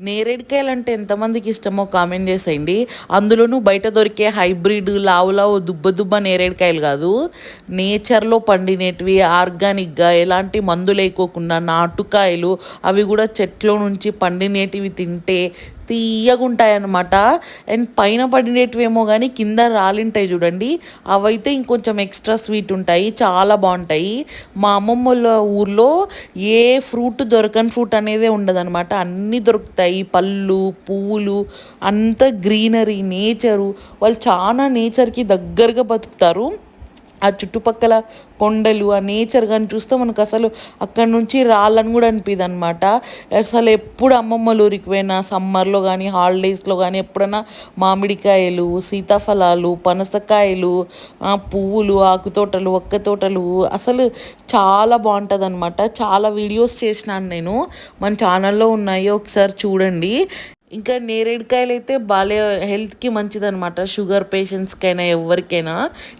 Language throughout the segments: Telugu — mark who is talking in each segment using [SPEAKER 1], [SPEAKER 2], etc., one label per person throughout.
[SPEAKER 1] నేరేడుకాయలు అంటే ఎంతమందికి ఇష్టమో కామెంట్ చేసేయండి. అందులోనూ బయట దొరికే హైబ్రిడ్ లావు లావు దుబ్బ దుబ్బ నేరేడుకాయలు కాదు. నేచర్లో పండినవి ఆర్గానిక్గా ఎలాంటి మందులు లేకోకుండా నాటుకాయలు అవి కూడా చెట్లో నుంచి పండినేటివి తింటే తీయగా అన్నమాట అండ్ పైన పడినటివేమో కానీ కింద రాలింటాయి చూడండి. అవైతే ఇంకొంచెం ఎక్స్ట్రా స్వీట్ ఉంటాయి. చాలా బాగుంటాయి. మా అమ్మమ్మ వాళ్ళ ఊర్లో ఏ ఫ్రూట్ దొరకని ఫ్రూట్ అనేదే ఉండదన్నమాట. అన్నీ దొరుకుతాయి. పళ్ళు పువ్వులు అంత గ్రీనరీ నేచరు. వాళ్ళు చాలా నేచర్కి దగ్గరగా బతుకుతారు. ఆ చుట్టుపక్కల కొండలు ఆ నేచర్ కానీ చూస్తే మనకు అసలు అక్కడ నుంచి రాళ్ళని కూడా అనిపిది అనమాట అసలు ఎప్పుడు అమ్మమ్మలు ఊరికి పోయినా సమ్మర్లో కానీ హాలిడేస్లో కానీ ఎప్పుడైనా మామిడికాయలు సీతాఫలాలు పనసకాయలు పువ్వులు ఆకు తోటలు ఒక్క తోటలు అసలు చాలా బాగుంటుంది అనమాట చాలా వీడియోస్ చేసినాను నేను. మన ఛానల్లో ఉన్నాయి ఒకసారి చూడండి. ఇంకా నేరేడుకాయలు అయితే బాలే హెల్త్కి మంచిదనమాట షుగర్ పేషెంట్స్కైనా ఎవరికైనా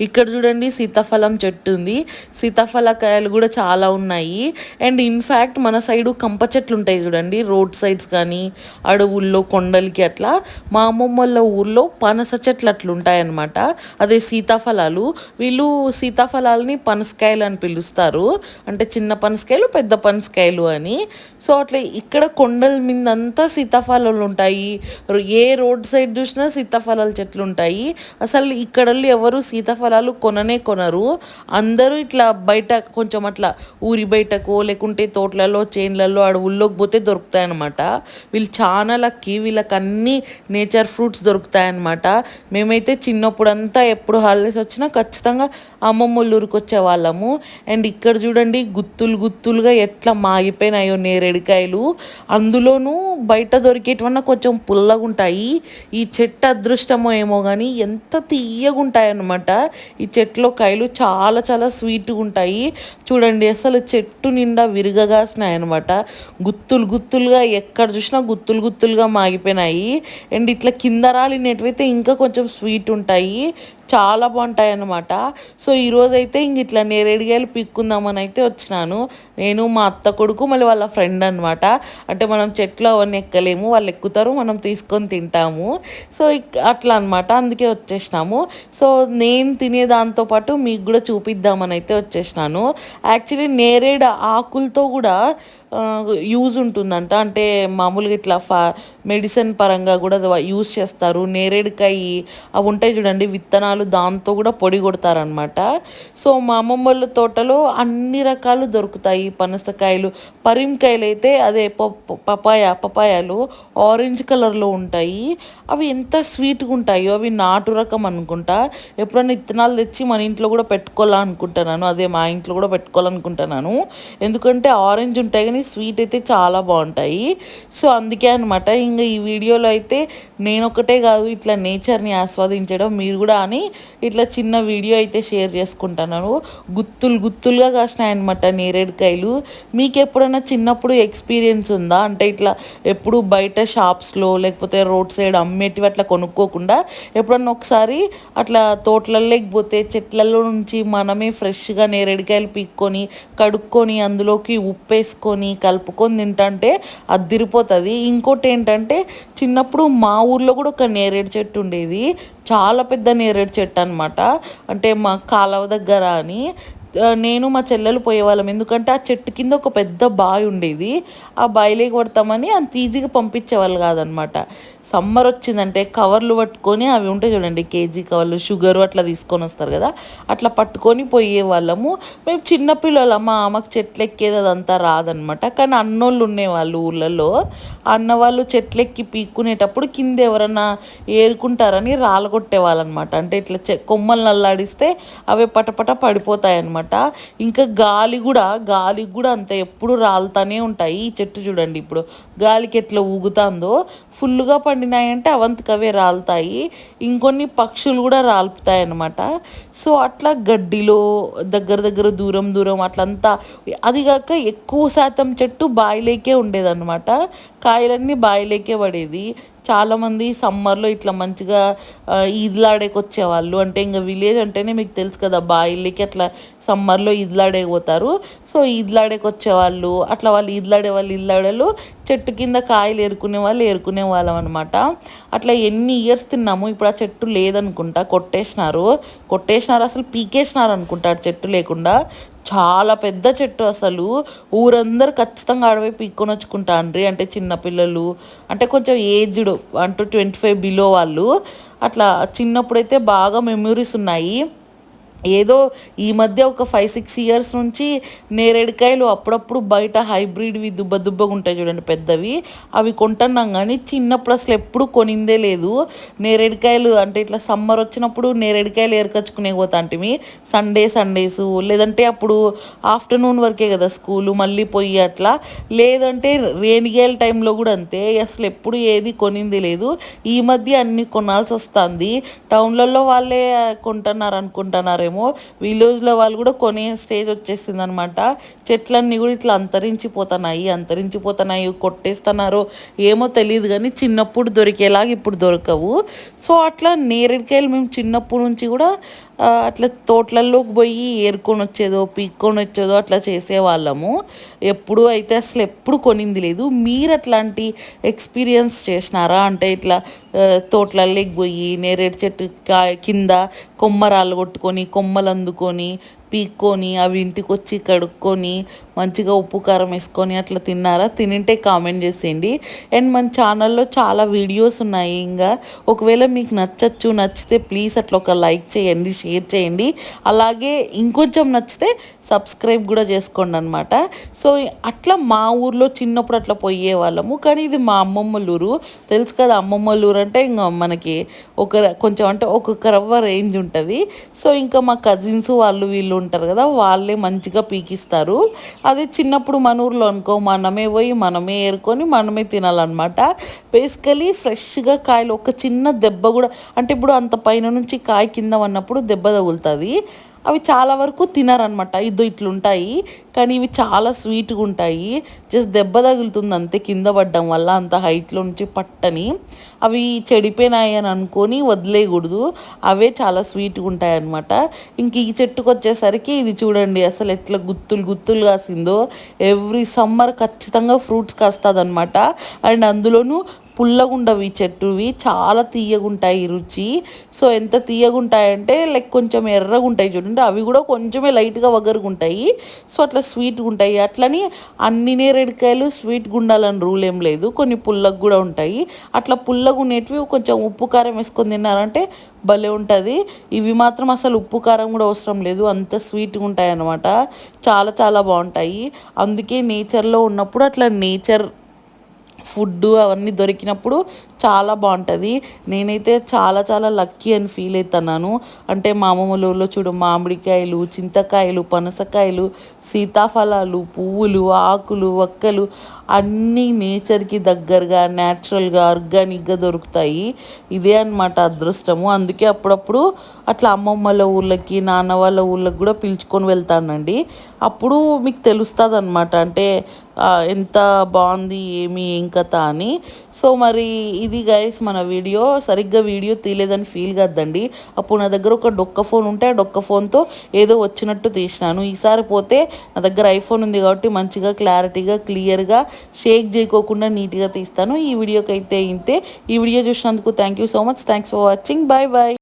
[SPEAKER 1] ఇక్కడ చూడండి సీతాఫలం చెట్టు ఉంది. సీతాఫల కాయలు కూడా చాలా ఉన్నాయి. అండ్ ఇన్ఫ్యాక్ట్ మన సైడు కంప చెట్లు ఉంటాయి చూడండి. రోడ్ సైడ్స్ కానీ అడవుల్లో కొండలకి అట్లా. మా అమ్మమ్మ వాళ్ళ ఊర్లో పనస చెట్లు అట్లా ఉంటాయన్నమాట. అదే సీతాఫలాలు. వీళ్ళు సీతాఫలాలని పనసకాయలు అని పిలుస్తారు. అంటే చిన్న పనసకాయలు పెద్ద పనసకాయలు అని. సో అట్లా ఇక్కడ కొండల మీద అంతా సీతాఫలాలు ఉంటాయి. ఏ రోడ్ సైడ్ చూసినా సీతాఫలాల చెట్లు ఉంటాయి అసలు ఇక్కడ ఎవరు సీతాఫలాలు కొననే కొనరు. అందరూ ఇట్లా బయట కొంచెం అట్లా ఊరి బయటకో లేకుంటే తోటలలో చేన్లలో అడవుల్లోకి పోతే దొరుకుతాయి అనమాట వీళ్ళు చాలా లక్కీ. వీళ్ళకి అన్ని నేచర్ ఫ్రూట్స్ దొరుకుతాయి అనమాట మేమైతే చిన్నప్పుడంతా ఎప్పుడు హాలిడేస్ వచ్చినా ఖచ్చితంగా అమ్మమ్మ ఊరికి వచ్చే వాళ్ళము అండ్ ఇక్కడ చూడండి గుత్తులు గుత్తులుగా ఎట్లా మాగిపోయినాయో నేరేడుకాయలు. అందులోనూ బయట దొరికేటివన్నా కొంచెం పుల్లగా ఉంటాయి ఈ చెట్టు అదృష్టమో ఏమో కానీ ఎంత తీయగా ఉంటాయి అన్నమాట ఈ చెట్లో కాయలు చాలా చాలా స్వీట్గా ఉంటాయి చూడండి అసలు చెట్టు నిండా విరగగాసినాయి అనమాట గుత్తులు గుత్తులుగా ఎక్కడ చూసినా గుత్తులు గుత్తులుగా మాగిపోయినాయి. అండ్ ఇట్లా కింద రాలినటువైతే ఇంకా కొంచెం స్వీట్ ఉంటాయి చాలా బాగుంటాయి అన్నమాట సో ఈరోజైతే ఇంక ఇట్లా నేరేడుగాయలు పీక్కుందామని అయితే వచ్చినాను. నేను మా అత్త కొడుకు మళ్ళీ వాళ్ళ ఫ్రెండ్ అనమాట అంటే మనం చెట్లు అవన్నీ ఎక్కలేము వాళ్ళు ఎక్కుతారు మనం తీసుకొని తింటాము. సో అట్లా అనమాట అందుకే వచ్చేసినాము. సో నేను తినే దాంతోపాటు మీకు కూడా చూపిద్దామని అయితే వచ్చేసినాను. యాక్చువల్లీ నేరేడు ఆకులతో కూడా యూజ్ ఉంటుందంట. అంటే మామూలుగా ఇట్లా ఫా మెడిసిన్ పరంగా కూడా యూజ్ చేస్తారు. నేరేడుకాయ అవి ఉంటాయి చూడండి విత్తనాలు దాంతో కూడా పొడి కొడతారనమాట సో మా అమ్మమ్మ వాళ్ళ తోటలో అన్ని రకాలు దొరుకుతాయి పనసకాయలు. పరిమకాయలు అయితే అదే పపాయ పపాయాలు ఆరెంజ్ కలర్లో ఉంటాయి. అవి ఎంత స్వీట్గా ఉంటాయో అవి నాటు రకం అనుకుంటా. ఎప్పుడైనా విత్తనాలు తెచ్చి మన ఇంట్లో కూడా పెట్టుకోవాలనుకుంటున్నాను అదే మా ఇంట్లో కూడా పెట్టుకోవాలనుకుంటున్నాను ఎందుకంటే ఆరెంజ్ ఉంటాయి కానీ స్వీట్ అయితే చాలా బాగుంటాయి. సో అందుకే అనమాట ఇంకా ఈ వీడియోలో అయితే నేను ఒకటే కాదు ఇట్లా నేచర్ని ఆస్వాదించడం మీరు కూడా అని ఇట్లా చిన్న వీడియో అయితే షేర్ చేసుకుంటున్నాను గుత్తులు గుత్తులుగా కాసినాయనమాట నేరేడుకాయలు మీకు ఎప్పుడైనా చిన్నప్పుడు ఎక్స్పీరియన్స్ ఉందా? అంటే ఇట్లా ఎప్పుడు బయట షాప్స్లో లేకపోతే రోడ్ సైడ్ అమ్మేటివి అట్లా కొనుక్కోకుండా ఎప్పుడన్నా ఒకసారి అట్లా తోటలలోకి చెట్లలో నుంచి మనమే ఫ్రెష్గా నేరేడుకాయలు పీక్కొని కడుక్కొని అందులోకి ఉప్పు వేసుకొని కలుపుకొని తింటంటే అద్దిరిపోతుంది. ఇంకోటి ఏంటంటే చిన్నప్పుడు మా ఊర్లో కూడా ఒక నేరేడు చెట్టు ఉండేది. చాలా పెద్ద నేరేడు చెట్టు అనమాట అంటే మా కాలువ దగ్గర అని. నేను మా చెల్లెలు పోయేవాళ్ళం. ఎందుకంటే ఆ చెట్టు కింద ఒక పెద్ద బావి ఉండేది. ఆ బావిలోకి కొడతామని అంత ఈజీగా పంపించేవాళ్ళు కాదనమాట. సమ్మర్ వచ్చిందంటే కవర్లు పట్టుకొని అవి ఉంటాయి చూడండి కేజీ కవర్లు షుగర్ అట్లా తీసుకొని వస్తారు కదా అట్లా పట్టుకొని పోయే వాళ్ళము మేము చిన్నపిల్లలు మా ఆమెకు చెట్లు ఎక్కేది అదంతా రాదనమాట. కానీ అన్నోళ్ళు ఉండేవాళ్ళు ఊళ్ళల్లో అన్న వాళ్ళు చెట్లు ఎక్కి పీక్కునేటప్పుడు కింద ఎవరన్నా ఏరుకుంటారని రాలగొట్టేవాళ్ళు అనమాట అంటే ఇట్లా కొమ్మలు నల్లాడిస్తే అవి పటపట పడిపోతాయి అనమాట ఇంకా గాలి కూడా గాలికి కూడా అంత ఎప్పుడు రాలుతానే ఉంటాయి. ఈ చెట్టు చూడండి ఇప్పుడు. గాలికి ఎట్లా ఊగుతుందో. ఫుల్గా పండినాయంటే అవంతకవే రాలుతాయి. ఇంకొన్ని పక్షులు కూడా రాలుపుతాయి అనమాట సో అట్లా గడ్డిలో దగ్గర దగ్గర దూరం దూరం అట్లంతా అది కాక ఎక్కువ శాతం చెట్టు బాయిలేకే ఉండేదన్నమాట. కాయలన్నీ బాయిలేకే పడేది. చాలామంది సమ్మర్లో ఇట్లా మంచిగా ఈదులాడేకి వచ్చేవాళ్ళు అంటే ఇంకా విలేజ్ అంటేనే మీకు తెలుసు కదా బాయిల్కి అట్లా సమ్మర్లో ఈదులాడేకి పోతారు సో ఈదులాడేకి వచ్చేవాళ్ళు అట్లా వాళ్ళు ఈదులాడే వాళ్ళు ఈదులాడేలు చెట్టు కింద కాయలు ఏరుకునే వాళ్ళు ఏరుకునే వాళ్ళం అనమాట అట్లా ఎన్ని ఇయర్స్ తిన్నాము ఇప్పుడు ఆ చెట్టు లేదనుకుంటా కొట్టేసినారు. కొట్టేసినారు అసలు పీకేసినారు అనుకుంటా చెట్టు లేకుండా. చాలా పెద్ద చెట్టు అసలు. ఊరందరు ఖచ్చితంగా అడవి పీక్కొని వచ్చుకుంటాండ్రి. అంటే చిన్నపిల్లలు అంటే కొంచెం ఏజ్డ్ అంటూ ట్వంటీ ఫైవ్ బిలో వాళ్ళు. అట్లా చిన్నప్పుడైతే బాగా మెమరీస్ ఉన్నాయి. ఏదో ఈ మధ్య ఒక ఫైవ్ సిక్స్ ఇయర్స్ నుంచి నేరేడుకాయలు అప్పుడప్పుడు బయట హైబ్రిడ్వి దుబ్బ దుబ్బగా ఉంటాయి చూడండి పెద్దవి. అవి కొంటున్నాం కానీ చిన్నప్పుడు అసలు ఎప్పుడు కొనిందే లేదు. నేరేడుకాయలు అంటే ఇట్లా సమ్మర్ వచ్చినప్పుడు నేరేడుకాయలు ఏరకచ్చుకునే పోతాంటివి. సండే సండేస్ లేదంటే అప్పుడు ఆఫ్టర్నూన్ వరకే కదా స్కూలు మళ్ళీ పోయి అట్లా. లేదంటే రేణిగాయల టైంలో కూడా అంతే. అసలు ఎప్పుడు ఏది కొనింది లేదు. ఈ మధ్య అన్ని కొనాల్సి వస్తుంది. టౌన్లలో వాళ్ళే కొంటున్నారు అనుకుంటున్నారేమో విలేజ్లో వాళ్ళు కూడా కొనే స్టేజ్ వచ్చేసింది అనమాట చెట్లన్నీ కూడా ఇట్లా అంతరించిపోతున్నాయి అంతరించిపోతున్నాయి కొట్టేస్తున్నారు. ఏమో తెలియదు కానీ చిన్నప్పుడు దొరికేలాగా ఇప్పుడు దొరకవు. సో అట్లా నేరేడుకాయలు మేము చిన్నప్పటి నుంచి కూడా అట్లా తోటలలోకి పోయి ఏరుకొని వచ్చేదో పీక్కొని వచ్చేదో అట్లా చేసేవాళ్ళము. ఎప్పుడు అయితే అసలు ఎప్పుడు కొనింది లేదు. మీరు అట్లాంటి ఎక్స్పీరియన్స్ చేసినారా? అంటే ఇట్లా తోటలలోకి పోయి నేరేడు చెట్టు కాయ కింద కొమ్మరాలు కొట్టుకొని కొమ్మలు అందుకొని పీక్కొని అవి ఇంటికి వచ్చి కడుక్కొని మంచిగా ఉప్పు కారం వేసుకొని అట్లా తిన్నారా? తినింటే కామెంట్ చేసేయండి. అండ్ మన ఛానల్లో చాలా వీడియోస్ ఉన్నాయి. ఇంకా ఒకవేళ మీకు నచ్చచ్చు నచ్చితే ప్లీజ్ అట్లా ఒక లైక్ చేయండి షేర్ చేయండి. అలాగే ఇంకొంచెం నచ్చితే సబ్స్క్రైబ్ కూడా చేసుకోండి అనమాట సో అట్లా మా ఊర్లో చిన్నప్పుడు అట్లా పోయే వాళ్ళము. కానీ ఇది మా అమ్మమ్మల ఊరు. తెలుసు కదా అమ్మమ్మల ఊరు అంటే ఇంకా మనకి ఒక కొంచెం అంటే ఒక్కొక్క రవ్వ రేంజ్ ఉంటుంది. సో ఇంకా మా కజిన్స్ వాళ్ళు వీళ్ళు ఉంటారు కదా వాళ్ళే మంచిగా పీకిస్తారు. అది చిన్నప్పుడు మన ఊర్లో అనుకో మనమే పోయి మనమే ఏరుకొని మనమే తినాలన్నమాట. బేసికలీ ఫ్రెష్గా కాయలు ఒక చిన్న దెబ్బ కూడా అంటే ఇప్పుడు అంత పైన నుంచి కాయ కింద ఉన్నప్పుడు దెబ్బ తగులుతుంది. అవి చాలా వరకు తినరనమాట ఇదో ఇట్లుంటాయి. కానీ ఇవి చాలా స్వీట్గా ఉంటాయి జస్ట్ దెబ్బ తగులుతుంది అంతే. కింద పడ్డం వల్ల అంత హైట్లో నుంచి పట్టని. అవి చెడిపోయినాయి అని అనుకొని వదిలేయకూడదు. అవే చాలా స్వీట్గా ఉంటాయి అనమాట ఇంక ఈ చెట్టుకు వచ్చేసరికి ఇది చూడండి అసలు ఎట్లా గుత్తులు గుత్తులు కాసిందో. ఎవ్రీ సమ్మర్ ఖచ్చితంగా ఫ్రూట్స్ కాస్తుంది అనమాట అండ్ అందులోనూ పుల్లగుండవి చెట్టువి. చాలా తీయగుంటాయి రుచి. సో ఎంత తీయగుంటాయంటే లైక్ కొంచెం ఎర్రగుంటాయి చూడండి. అవి కూడా కొంచెమే లైట్గా వగరుగుంటాయి. సో అట్లా స్వీట్గా ఉంటాయి అట్లని అన్ని నేరేడుకాయలు స్వీట్గా ఉండాలని రూల్ ఏం లేదు. కొన్ని పుల్లగా కూడా ఉంటాయి. అట్లా పుల్లగా ఉండేటివి కొంచెం ఉప్పు కారం వేసుకొని తిన్నారంటే భలే ఉంటుంది. ఇవి మాత్రం అసలు ఉప్పు కారం కూడా అవసరం లేదు. అంత స్వీట్గా ఉంటాయి అన్నమాట చాలా చాలా బాగుంటాయి. అందుకే నేచర్లో ఉన్నప్పుడు అట్లా నేచర్ ఫుడ్ అవన్నీ దొరికినప్పుడు చాలా బాగుంటుంది. నేనైతే చాలా చాలా లక్కీ అని ఫీల్ అవుతున్నాను అంటే మా అమ్మమ్మల ఊళ్ళో చూడు మామిడికాయలు చింతకాయలు పనసకాయలు సీతాఫలాలు పువ్వులు ఆకులు వక్కలు అన్నీ నేచర్కి దగ్గరగా న్యాచురల్గా ఆర్గానిక్గా దొరుకుతాయి. ఇదే అన్నమాట అదృష్టము. అందుకే అప్పుడప్పుడు అట్లా అమ్మమ్మల ఊళ్ళకి నాన్న వాళ్ళ ఊళ్ళకి కూడా పిలుచుకొని వెళ్తానండి. అప్పుడు మీకు తెలుస్తుంది అనమాట అంటే ఎంత బాగుంది ఏమి ఏం కథ అని. సో మరి ఇది గైస్ మన వీడియో. సరిగ్గా వీడియో తీయలేదని ఫీల్ కద్దండి. అప్పుడు నా దగ్గర ఒక డొక్క ఫోన్ ఉంటే ఆ డొక్క ఫోన్తో ఏదో వచ్చినట్టు తీసినాను. ఈసారి పోతే నా దగ్గర ఐఫోన్ ఉంది కాబట్టి మంచిగా క్లారిటీగా క్లియర్గా షేక్ చేయకోకుండా నీట్గా తీస్తాను. ఈ వీడియోకి అయితే ఇంతే. ఈ వీడియో చూసినందుకు thank you so much thanks for watching bye bye